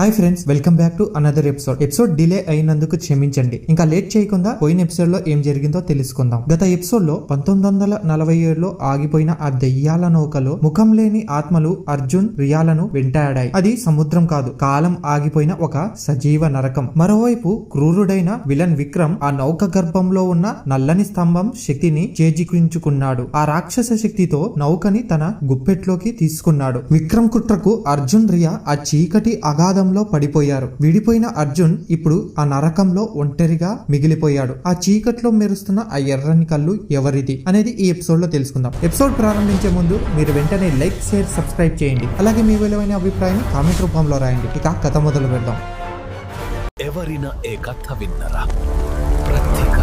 Hi friends welcome back to another episode episode delay అయినందుకు క్షమించండి. ఇంకా లేట్ చేయకుండా పోయిన ఎపిసోడ్లో ఏం జరిగిందో తెలుసుకుందాం. గత ఎపిసోడ్లో పంతొమ్మిది వందల నలభై ఏడులో ఆగిపోయిన ఆ దెయ్యాల నౌకలో ముఖం లేని ఆత్మలు అర్జున్ రియాలను వెంటాడాయి. అది సముద్రం కాదు కాలం ఆగిపోయిన ఒక సజీవ నరకం. మరోవైపు క్రూరుడైన విలన్ విక్రమ్ ఆ నౌక గర్భంలో ఉన్న నల్లని స్తంభం శక్తిని చేజిక్కించుకున్నాడు ఆ రాక్షస శక్తితో నౌకని తన గుప్పెట్లోకి తీసుకున్నాడు. విక్రమ్ కుట్రకు అర్జున్ రియా ఆ చీకటి నరకంలో పడిపోయారు. విడిపోయిన అర్జున్ ఇప్పుడు ఆ నరకంలో ఒంటరిగా మిగిలిపోయాడు. ఆ చీకట్లో మెరుస్తున్న ఆ ఎర్రని కళ్ళు ఎవరిది అనేది ఈ ఎపిసోడ్లో తెలుసుకుందాం. ఎపిసోడ్ ప్రారంభించే ముందు మీరు వెంటనే లైక్ షేర్ సబ్స్క్రైబ్ చేయండి. అలాగే మీ విలువైన అభిప్రాయాన్ని కామెంట్ రూపంలో రాయండి. ఇక కథ మొదలు పెడదాం. ఎవరిన ఏ కథ విన్నరా? ప్రతి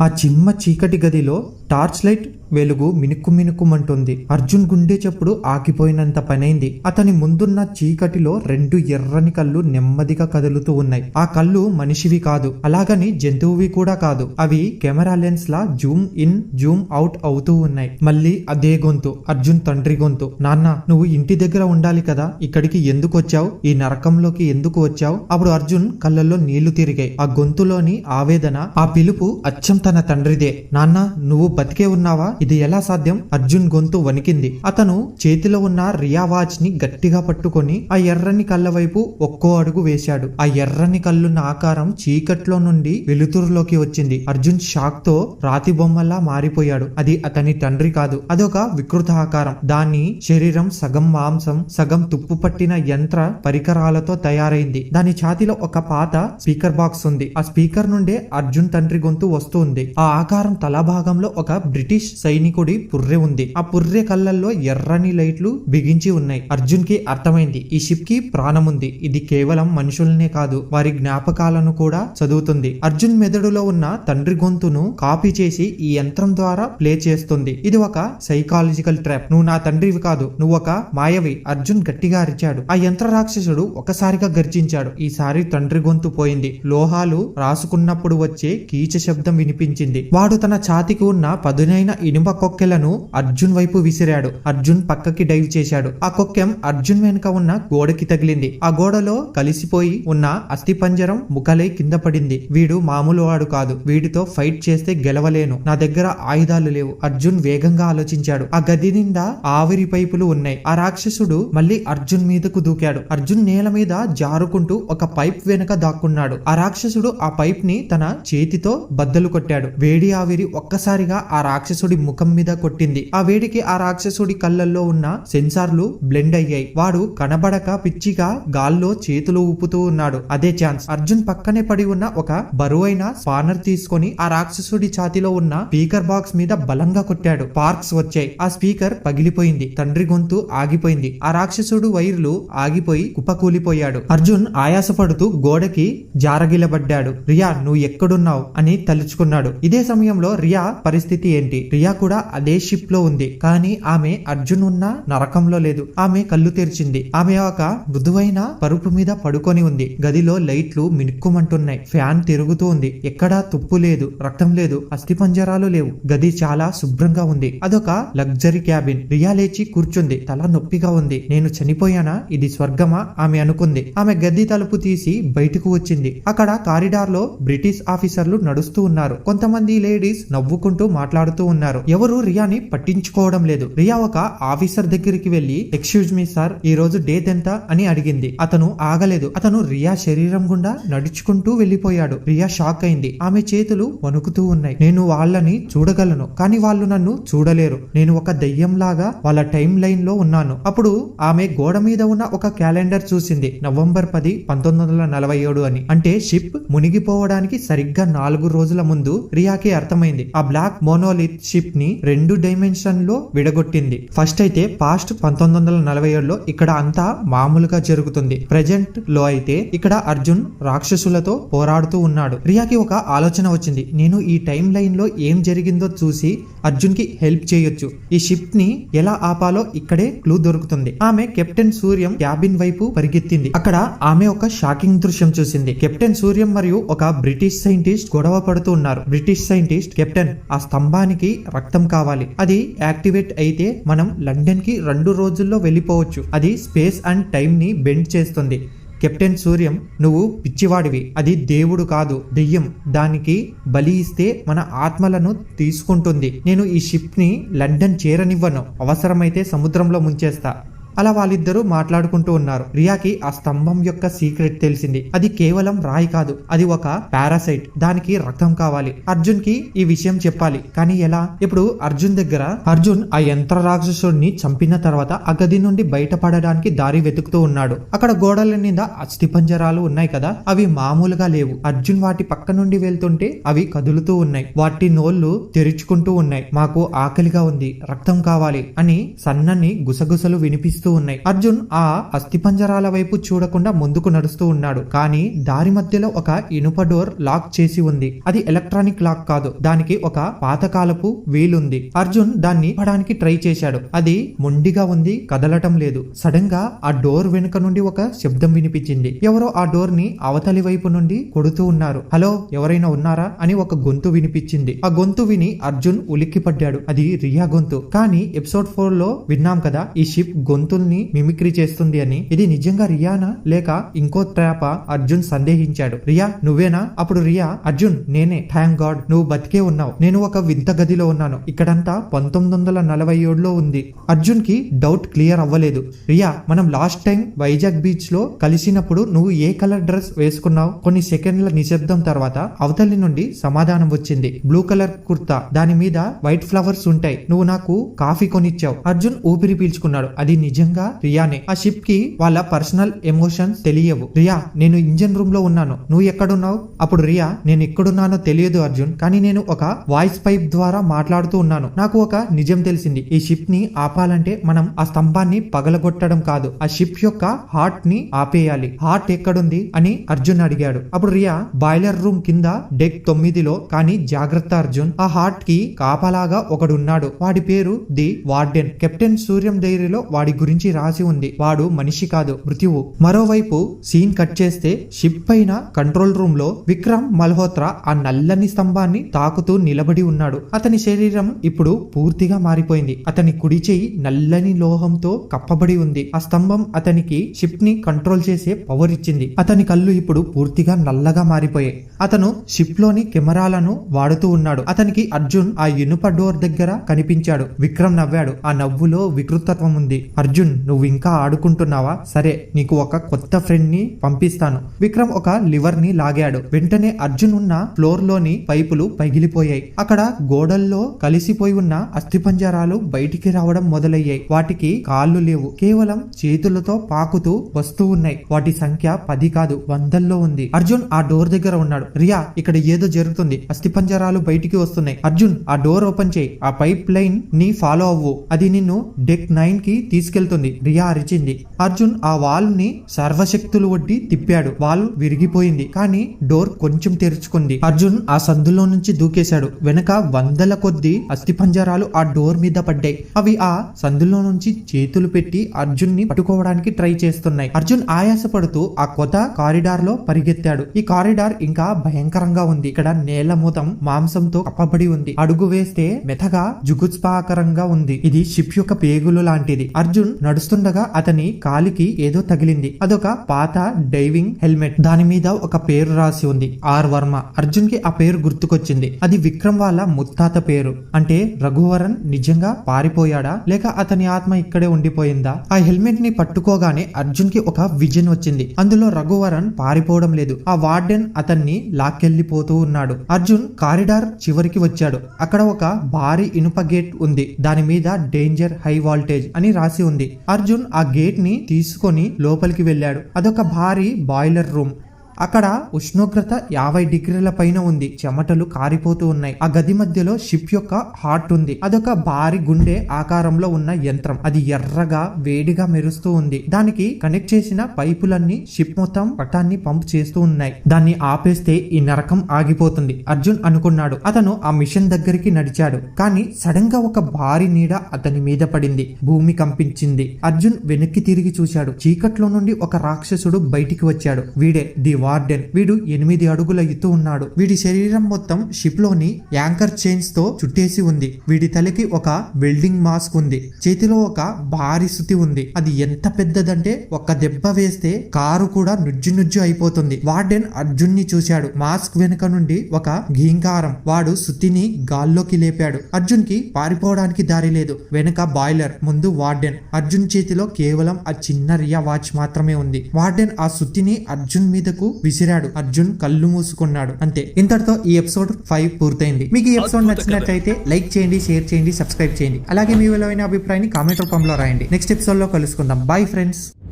ఆ చిమ్మ చీకటి గదిలో టార్చ్ లైట్ వెలుగు మినుక్కు మినుక్కుమంటుంది అర్జున్ గుండె చప్పుడు ఆగిపోయినంత పనైంది. అతని ముందున్న చీకటిలో రెండు ఎర్రని కళ్ళు నెమ్మదిగా కదులుతూ ఉన్నాయి. ఆ కళ్ళు మనిషివి కాదు. అలాగని జంతువువి కూడా కాదు. అవి కెమెరా లెన్స్ లా జూమ్ ఇన్ జూమ్ అవుట్ అవుతూ ఉన్నాయి. మళ్ళీ అదే గొంతు. అర్జున్ తండ్రి గొంతు. నాన్న నువ్వు ఇంటి దగ్గర ఉండాలి కదా. ఇక్కడికి ఎందుకు వచ్చావు? ఈ నరకంలోకి ఎందుకు వచ్చావు? అప్పుడు అర్జున్ కళ్ళల్లో నీళ్ళు తిరిగాయి. ఆ గొంతులోని ఆవేదన ఆ పిలుపు అచ్చం తన తండ్రిదే. నాన్న నువ్వు బతికే ఉన్నావా? ఇది ఎలా సాధ్యం? అర్జున్ గొంతు వణికింది. అతను చేతిలో ఉన్న రియా వాచ్ని గట్టిగా పట్టుకొని ఆ ఎర్రని కళ్ళ వైపు ఒక్కో అడుగు వేశాడు. ఆ ఎర్రని కళ్ళున్న ఆకారం చీకట్లో నుండి వెలుతురులోకి వచ్చింది. అర్జున్ షాక్తో రాతి బొమ్మలా మారిపోయాడు. అది అతని తండ్రి కాదు అదొక వికృత ఆకారం. దాని శరీరం సగం మాంసం సగం తుప్పు పట్టిన యంత్ర పరికరాలతో తయారైంది. దాని ఛాతిలో ఒక పాత స్పీకర్ బాక్స్ ఉంది. ఆ స్పీకర్ నుండే అర్జున్ తండ్రి గొంతు వస్తుంది ఆ ఆకారం తల భాగంలో ఒక బ్రిటిష్ సైనికుడి పుర్రె ఉంది. ఆ పుర్రె కళ్ళల్లో ఎర్రని లైట్లు బిగించి ఉన్నాయి. అర్జున్కి అర్థమైంది. ఈ షిప్కి ప్రాణం ఉంది. ఇది కేవలం మనుషులనే కాదు వారి జ్ఞాపకాలను కూడా చదువుతుంది. అర్జున్ మెదడులో ఉన్న తండ్రి గొంతును కాపీ చేసి ఈ యంత్రం ద్వారా ప్లే చేస్తుంది. ఇది ఒక సైకాలజికల్ ట్రాప్. నువ్వు నా తండ్రివి కాదు నువ్వు ఒక మాయవి. అర్జున్ గట్టిగా అరిచాడు. ఆ యంత్ర రాక్షసుడు ఒకసారిగా గర్జించాడు. ఈసారి తండ్రి గొంతు పోయింది. లోహాలు రాసుకున్నప్పుడు వచ్చే కీచ శబ్దం వినిపించింది. వాడు తన ఛాతికి ఉన్న పదునైన ఇనుప కొక్కెలను అర్జున్ వైపు విసిరాడు. అర్జున్ పక్కకి డైవ్ చేశాడు. ఆ కొక్కెం అర్జున్ వెనుక ఉన్న గోడకి తగిలింది. ఆ గోడలో కలిసిపోయి ఉన్న అస్థిపంజరం ముఖలై కింద పడింది. వీడు మామూలు వాడు కాదు. వీడితో ఫైట్ చేస్తే గెలవలేను. నా దగ్గర ఆయుధాలు లేవు. అర్జున్ వేగంగా ఆలోచించాడు. ఆ గది నిండా ఆవిరి పైపులు ఉన్నాయి. ఆ రాక్షసుడు మళ్ళీ అర్జున్ మీదకు దూకాడు. అర్జున్ నేల మీద జారుకుంటూ ఒక పైప్ వెనుక దాక్కున్నాడు. ఆ రాక్షసుడు ఆ పైప్ని తన చేతితో బద్దలు కొట్టాడు. వేడి ఆవిరి ఒక్కసారిగా ఆ రాక్షసుడి ముఖం మీద కొట్టింది. ఆ వేడికి ఆ రాక్షసుడి కళ్ళల్లో ఉన్న సెన్సార్లు బ్లెండ్ అయ్యాయి. వాడు కనబడక పిచ్చిగా గాల్లో చేతులు ఊపుతూ ఉన్నాడు. అదే ఛాన్స్. అర్జున్ పక్కనే పడి ఉన్న ఒక బరువైన స్పానర్ తీసుకొని ఆ రాక్షసుడి ఛాతిలో ఉన్న స్పీకర్ బాక్స్ మీద బలంగా కొట్టాడు. పార్క్స్ వచ్చాయి. ఆ స్పీకర్ పగిలిపోయింది. తండ్రి గొంతు ఆగిపోయింది. ఆ రాక్షసుడు వైర్లు ఆగిపోయి కుప్పకూలిపోయాడు. అర్జున్ ఆయాసపడుతూ గోడకి జారగిలబడ్డాడు. రియా నువ్వు ఎక్కడున్నావు? అని తలుచుకున్నాడు. ఇదే సమయంలో రియా పరిస్థితి ఏంటి? రియా కూడా అదే షిప్లో ఉంది. కానీ ఆమె అర్జున్ ఉన్న నరకంలో లేదు. ఆమె కళ్ళు తెరిచింది. ఆమె ఒక మృదువైన పరుపు మీద పడుకొని ఉంది. గదిలో లైట్లు మినుక్కుమంటున్నాయి. ఫ్యాన్ తిరుగుతూ ఉంది. ఎక్కడా తుప్పు లేదు. రక్తం లేదు. అస్థిపంజరాలు లేవు. గది చాలా శుభ్రంగా ఉంది. అదొక లగ్జరీ క్యాబిన్. రియా లేచి కూర్చుంది. తల నొప్పిగా ఉంది. నేను చనిపోయానా? ఇది స్వర్గమా? ఆమె అనుకుంది. ఆమె గది తలుపు తీసి బయటకు వచ్చింది. అక్కడ కారిడార్లో బ్రిటిష్ ఆఫీసర్లు నడుస్తూ ఉన్నారు. కొంతమంది లేడీస్ నవ్వుకుంటూ మాట్లాడుతూ ఉన్నారు. ఎవరు? రియాని పట్టించుకోవడం లేదు. రియా ఒక ఆఫీసర్ దగ్గరికి వెళ్ళి ఎక్స్క్యూజ్ మీ సార్ ఈ రోజు డేట్ ఎంత? అని అడిగింది. అతను ఆగలేదు. అతను రియా శరీరం గుండా నడుచుకుంటూ వెళ్ళిపోయాడు రియా షాక్ అయింది. ఆమె చేతులు వణుకుతూ ఉన్నాయి. నేను వాళ్ళని చూడగలను కానీ వాళ్ళు నన్ను చూడలేరు. నేను ఒక దెయ్యంలాగా వాళ్ళ టైం లైన్లో ఉన్నాను. అప్పుడు ఆమె గోడ మీద ఉన్న ఒక క్యాలెండర్ చూసింది. నవంబర్ పది పంతొమ్మిది వందల నలభై ఏడు అని. అంటే షిప్ మునిగిపోవడానికి సరిగ్గా నాలుగు రోజుల ముందు రియాకి అర్థమైంది. ఆ బ్లాక్ మోనోలిత్ షిప్ ని రెండు డైమెన్షన్లో విడగొట్టింది. ఫస్ట్ అయితే పాస్ట్ పంతొమ్మిది వందల నలభై ఏడులో ఇక్కడ అంతా మామూలుగా జరుగుతుంది. ప్రజెంట్లో అయితే ఇక్కడ అర్జున్ రాక్షసులతో పోరాడుతూ ఉన్నాడు. రియాకి ఒక ఆలోచన వచ్చింది. నేను ఈ టైం లైన్లో ఏం జరిగిందో చూసి అర్జున్కి హెల్ప్ చేయొచ్చు. ఈ షిప్ని ఎలా ఆపాలో ఇక్కడే క్లూ దొరుకుతుంది. ఆమె కెప్టెన్ సూర్యం క్యాబిన్ వైపు పరిగెత్తింది. అక్కడ ఆమె ఒక షాకింగ్ దృశ్యం చూసింది. కెప్టెన్ సూర్యం మరియు ఒక బ్రిటిష్ సైంటిస్ట్ గొడవ పడుతూ ఉన్నారు. బ్రిటిష్ సైంటిస్ట్ కెప్టెన్ ఆ స్తంభానికి రక్తం కావాలి. అది యాక్టివేట్ అయితే మనం లండన్కి రెండు రోజుల్లో వెళ్ళిపోవచ్చు. అది స్పేస్ అండ్ టైం ని బెండ్ చేస్తుంది. కెప్టెన్ సూర్యం నువ్వు పిచ్చివాడివి. అది దేవుడు కాదు. దెయ్యం. దానికి బలి ఇస్తే మన ఆత్మలను తీసుకుంటుంది. నేను ఈ షిప్ని లండన్ చేరనివ్వను. అవసరమైతే సముద్రంలో ముంచేస్తా. అలా వాళ్ళిద్దరూ మాట్లాడుకుంటూ ఉన్నారు. రియాకి ఆ స్తంభం యొక్క సీక్రెట్ తెలిసింది. అది కేవలం రాయి కాదు. అది ఒక పారాసైట్. దానికి రక్తం కావాలి. అర్జున్కి ఈ విషయం చెప్పాలి. కానీ ఎలా? ఇప్పుడు అర్జున్ దగ్గర అర్జున్ ఆ యంత్ర రాక్షసుడిని చంపిన తర్వాత ఆ గది నుండి బయటపడడానికి దారి వెతుకుతూ ఉన్నాడు. అక్కడ గోడల మీద అస్థిపంజరాలు ఉన్నాయి కదా? అవి మామూలుగా లేవు. అర్జున్ వాటి పక్క నుండి వెళ్తుంటే అవి కదులుతూ ఉన్నాయి. వాటి నోళ్ళు తెరుచుకుంటూ ఉన్నాయి. మాకు ఆకలిగా ఉంది. రక్తం కావాలి అని సన్నని గుసగుసలు వినిపిస్తూ ఉన్నాయి. అర్జున్ ఆ అస్థిపంజరాల వైపు చూడకుండా ముందుకు నడుస్తూ ఉన్నాడు. కానీ దారి మధ్యలో ఒక ఇనుప డోర్ లాక్ చేసి ఉంది. అది ఎలక్ట్రానిక్ లాక్ కాదు. దానికి ఒక పాతకాలపు వీలుంది అర్జున్ దాన్ని పడానికి ట్రై చేశాడు. అది మొండిగా ఉంది కదలటం లేదు. సడన్గా ఆ డోర్ వెనుక నుండి ఒక శబ్దం వినిపించింది. ఎవరో ఆ డోర్ని అవతలి వైపు నుండి కొడుతూ ఉన్నారు. హలో ఎవరైనా ఉన్నారా? అని ఒక గొంతు వినిపించింది. ఆ గొంతు విని అర్జున్ ఉలిక్కి పడ్డాడు అది రియా గొంతు. కానీ ఎపిసోడ్ ఫోర్లో విన్నాం కదా ఈ షిప్ గొంతు గొంతుల్ని మిమిక్రీ చేస్తుంది అని. ఇది నిజంగా రియానా? లేక ఇంకో ట్రాపా? అర్జున్ సందేహించాడు. రియా నువ్వేనా? అప్పుడు రియా అర్జున్ నేనే. థ్యాంక్ గాడ్ నువ్వు బతికే ఉన్నావు. నేను ఒక వింత గదిలో ఉన్నాను. ఇక్కడంతా పంతొమ్మిది వందల నలభై ఏడులో ఉంది. అర్జున్కి డౌట్ క్లియర్ అవ్వలేదు. రియా మనం లాస్ట్ టైం వైజాగ్ బీచ్లో కలిసినప్పుడు నువ్వు ఏ కలర్ డ్రెస్ వేసుకున్నావు? కొన్ని సెకండ్ల నిశ్శబ్దం తర్వాత అవతలి నుండి సమాధానం వచ్చింది. Blue colour kurta. దాని మీద వైట్ ఫ్లవర్స్ ఉంటాయి. నువ్వు నాకు కాఫీ కొనిచ్చావు. అర్జున్ ఊపిరి పీల్చుకున్నాడు. అది నిజంగా రియానే. ఆ షిప్కి వాళ్ళ పర్సనల్ ఎమోషన్స్ తెలియవు. రియా నేను ఇంజన్ రూమ్లో ఉన్నాను. నువ్వు ఎక్కడున్నావు? అప్పుడు రియా నేను ఎక్కడున్నానో తెలియదు అర్జున్ కానీ నేను ఒక వాయిస్ పైప్ ద్వారా మాట్లాడుతూ ఉన్నాను. నాకు ఒక నిజం తెలిసింది. ఈ షిప్ని ఆపాలంటే మనం ఆ స్తంభాన్ని పగలగొట్టడం కాదు. ఆ షిప్ యొక్క హార్ట్ని ఆపేయాలి. హార్ట్ ఎక్కడుంది అని అర్జున్ అడిగాడు. అప్పుడు రియా బాయిలర్ రూమ్ కింద డెక్ తొమ్మిదిలో కానీ జాగ్రత్త అర్జున్ ఆ హార్ట్కి కాపలాగా ఒకడున్నాడు. వాడి పేరు ది వార్డెన్. కెప్టెన్ సూర్యం డైరీలో వాడి గురించి రాసి ఉంది. వాడు మనిషి కాదు మృత్యువు. మరోవైపు సీన్ కట్ చేస్తే షిప్ పైన కంట్రోల్ రూమ్లో విక్రమ్ మల్హోత్రా ఆ నల్లని స్తంభాన్ని తాకుతూ నిలబడి ఉన్నాడు. అతని శరీరం ఇప్పుడు పూర్తిగా మారిపోయింది. అతని కుడి చేయి నల్లని లోహంతో కప్పబడి ఉంది. ఆ స్తంభం అతనికి షిప్ని కంట్రోల్ చేసే పవర్ ఇచ్చింది. అతని కళ్ళు ఇప్పుడు పూర్తిగా నల్లగా మారిపోయాయి. అతను షిప్లోని కెమెరాలను వాడుతూ ఉన్నాడు. అతనికి అర్జున్ ఆ ఇనుప డోర్ దగ్గర కనిపించాడు. విక్రమ్ నవ్వాడు. ఆ నవ్వులో వికృతత్వం ఉంది. అర్జున్ అర్జున్ నువ్వు ఇంకా ఆడుకుంటున్నావా? సరే నీకు ఒక కొత్త ఫ్రెండ్ని పంపిస్తాను. విక్రమ్ ఒక లివర్ని లాగాడు. వెంటనే అర్జున్ ఉన్న ఫ్లోర్లోని పైపులు పగిలిపోయాయి. అక్కడ గోడల్లో కలిసిపోయి ఉన్న అస్థిపంజరాలు బయటికి రావడం మొదలయ్యాయి. వాటికి కాళ్ళు లేవు. కేవలం చేతులతో పాకుతూ వస్తూ ఉన్నాయి. వాటి సంఖ్య పది కాదు వందల్లో ఉంది. అర్జున్ ఆ డోర్ దగ్గర ఉన్నాడు. రియా ఇక్కడ ఏదో జరుగుతుంది. అస్థిపంజరాలు బయటికి వస్తున్నాయి. అర్జున్ ఆ డోర్ ఓపెన్ చేయి. ఆ పైప్ లైన్ని ఫాలో అవ్వు. అది నిన్ను డెక్ నైన్కి తీసుకెళ్తుంది రియా అరిచింది. అర్జున్ ఆ వాల్ని సర్వశక్తులు ఒడ్డి తిప్పాడు. వాల్ విరిగిపోయింది. కానీ డోర్ కొంచెం తెరుచుకుంది. అర్జున్ ఆ సందులో నుంచి దూకేశాడు. వెనక వందల కొద్ది అస్థిపంజరాలు ఆ డోర్ మీద పడ్డాయి. అవి ఆ సందులో నుంచి చేతులు పెట్టి అర్జున్ని పట్టుకోవడానికి ట్రై చేస్తున్నాయి. అర్జున్ ఆయాసపడుతూ ఆ కొత్త కారిడార్లో పరిగెత్తాడు. ఈ కారిడార్ ఇంకా భయంకరంగా ఉంది. ఇక్కడ నేల మొత్తం మాంసంతో కప్పబడి ఉంది. అడుగు వేస్తే మెతగా జుగుత్స్పాకరంగా ఉంది. ఇది షిప్ యొక్క పేగులు లాంటిది. అర్జున్ నడుస్తుండగా అతని కాలికి ఏదో తగిలింది. అదొక పాత డైవింగ్ హెల్మెట్. దాని మీద ఒక పేరు రాసి ఉంది. ఆర్ వర్మ. అర్జున్కి ఆ పేరు గుర్తుకొచ్చింది. అది విక్రమ్ వాళ్ళ ముత్తాత పేరు. అంటే రఘువరన్ నిజంగా పారిపోయాడా? లేక అతని ఆత్మ ఇక్కడే ఉండిపోయిందా? ఆ హెల్మెట్ని పట్టుకోగానే అర్జున్కి ఒక విజన్ వచ్చింది. అందులో రఘువరన్ పారిపోవడం లేదు. ఆ వార్డెన్ అతన్ని లాక్కెళ్ళిపోతూ ఉన్నాడు. అర్జున్ కారిడార్ చివరికి వచ్చాడు. అక్కడ ఒక భారీ ఇనుప గేట్ ఉంది. దాని మీద డేంజర్ హై వాల్టేజ్ అని రాసి ఉంది. అర్జున్ ఆ గేట్ని తీసుకొని లోపలికి వెళ్ళాడు. అదొక భారీ బాయిలర్ రూమ్ అక్కడ ఉష్ణోగ్రత యాభై డిగ్రీల పైన ఉంది. చెమటలు కారిపోతూ ఉన్నాయి. ఆ గది మధ్యలో షిప్ యొక్క హార్ట్ ఉంది. అదొక భారీ గుండె ఆకారంలో ఉన్న యంత్రం. అది ఎర్రగా వేడిగా మెరుస్తూ ఉంది. దానికి కనెక్ట్ చేసిన పైపులన్నీ షిప్ మొత్తం పటాన్ని పంప్ చేస్తూ ఉన్నాయి. దాన్ని ఆపేస్తే ఈ నరకం ఆగిపోతుంది. అర్జున్ అనుకున్నాడు. అతను ఆ మిషన్ దగ్గరికి నడిచాడు. కానీ సడన్గా ఒక భారీ నీడ అతని మీద పడింది. భూమి కంపించింది. అర్జున్ వెనక్కి తిరిగి చూశాడు. చీకట్లో నుండి ఒక రాక్షసుడు బయటికి వచ్చాడు. వీడే ది వార్డెన్. వీడు ఎనిమిది అడుగుల ఎత్తు ఉన్నాడు. వీడి శరీరం మొత్తం షిప్లోని యాంకర్ చైన్స్తో చుట్టేసి ఉంది. వీడి తలకి ఒక వెల్డింగ్ మాస్క్ ఉంది. చేతిలో ఒక భారీ సుతి ఉంది. అది ఎంత పెద్దదంటే ఒక్క దెబ్బ వేస్తే కారు కూడా నుజ్జు నుజ్జు అయిపోతుంది. వార్డెన్ అర్జున్ని చూశాడు. మాస్క్ వెనుక నుండి ఒక ఘీంకారం. వాడు సుతిని గాల్లోకి లేపాడు. అర్జున్కి పారిపోవడానికి దారి లేదు. వెనుక బాయిలర్ ముందు వార్డెన్. అర్జున్ చేతిలో కేవలం ఆ చిన్న రియా వాచ్ మాత్రమే ఉంది. వార్డెన్ ఆ సుత్తిని అర్జున్ మీదకు విసిరాడు. అర్జున్ కళ్ళు మూసుకున్నాడు. అంతే. ఇంతటితో ఈ ఎపిసోడ్ ఫైవ్ పూర్తయింది. మీకు ఈ ఎపిసోడ్ నచ్చినట్లయితే లైక్ చేయండి షేర్ చేయండి సబ్స్క్రైబ్ చేయండి. అలాగే మీ విలువైన అభిప్రాయాన్ని కామెంట్ రూపంలో రాయండి. నెక్స్ట్ ఎపిసోడ్లో కలుసుకుందాం. Bye friends